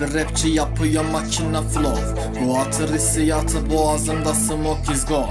Bir rapçi yapıyor makina flow. Bu atır hissiyatı boğazımda smoke is go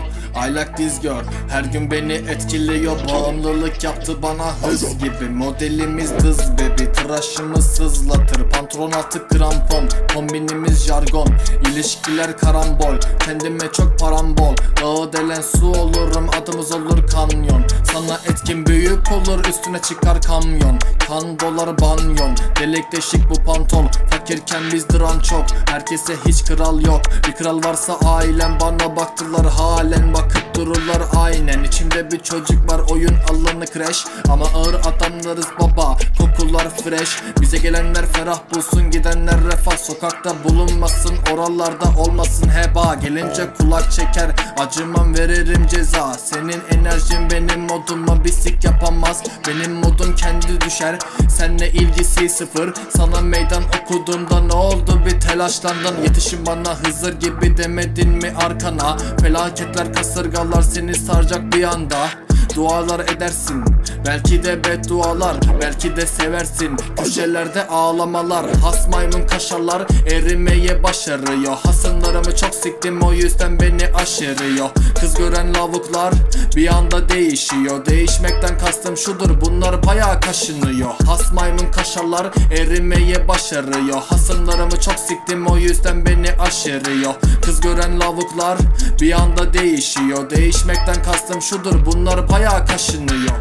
I like this girl. Her gün beni etkiliyor. Bağımlılık yaptı bana hız gibi. Modelimiz dız bebi. Tıraşımız sızlatır. Pantolon altı krampon. Kombinimiz jargon. İlişkiler karambol. Kendime çok param bol Dağı delen su olurum. Adımız olur kanyon Sana etkin büyük olur Üstüne çıkar kamyon. Kan dolar banyon Delik deşik bu pantol Fakirken biz duran çok Herkese hiç kral yok. Bir kral varsa ailem Bana baktılar halen Bakıp dururlar aynen. İçimde bir çocuk var oyun alanı crash. Ama ağır adamlarız baba Kokular fresh. Bize gelenler ferah bulsun Gidenler refah. Sokakta bulunmasın Oralarda olmasın heba. Gelince kulak çeker Acımam veririm ceza. Senin enerjin benim moduma bisik yapamaz. Benim modum kendi düşer Senle ilgisi sıfır. Sana meydan okuduğumda ne oldu? Bir telaşlandın. Yetişin bana Hızır gibi demedin mi arkana? Felaketler kasırgalar seni saracak bir anda. Dualar edersin Belki de beddualar Belki de seversin. Köşelerde ağlamalar Has maymun kaşarlar. Erimeye başarıyor. Hasımlarımı çok siktim o yüzden beni aşırıyor. Kız gören lavuklar Bir anda değişiyor. Değişmekten kastım şudur Bunlar bayağı kaşınıyor. Has maymun kaşarlar Erimeye başarıyor. Hasımlarımı çok siktim o yüzden beni aşırıyor. Kız gören lavuklar Bir anda değişiyor. Değişmekten kastım şudur Bunlar bayağı kaşınıyor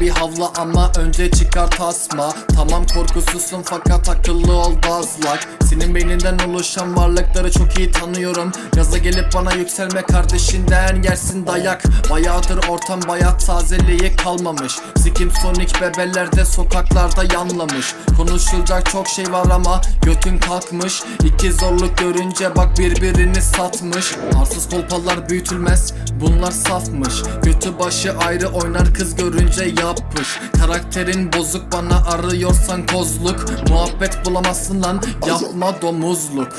Bir havla ama önce çıkar tasma. Tamam korkusuzsun fakat akıllı ol dazlak Senin beyninden oluşan varlıkları çok iyi tanıyorum. Gaza gelip bana yükselme kardeşinden yersin dayak. Bayağıdır ortam bayat tazeliği kalmamış. Sikim sonik bebelerde sokaklarda yanlamış. Konuşulacak çok şey var ama götün kalkmış. İki zorluk görünce bak birbirini satmış. Arsız kolpalar büyütülmez bunlar safmış. Götü başı ayrı oynar kız görünce yapış Karakterin bozuk bana arıyorsan kozluk. Muhabbet bulamazsın lan yapma domuzluk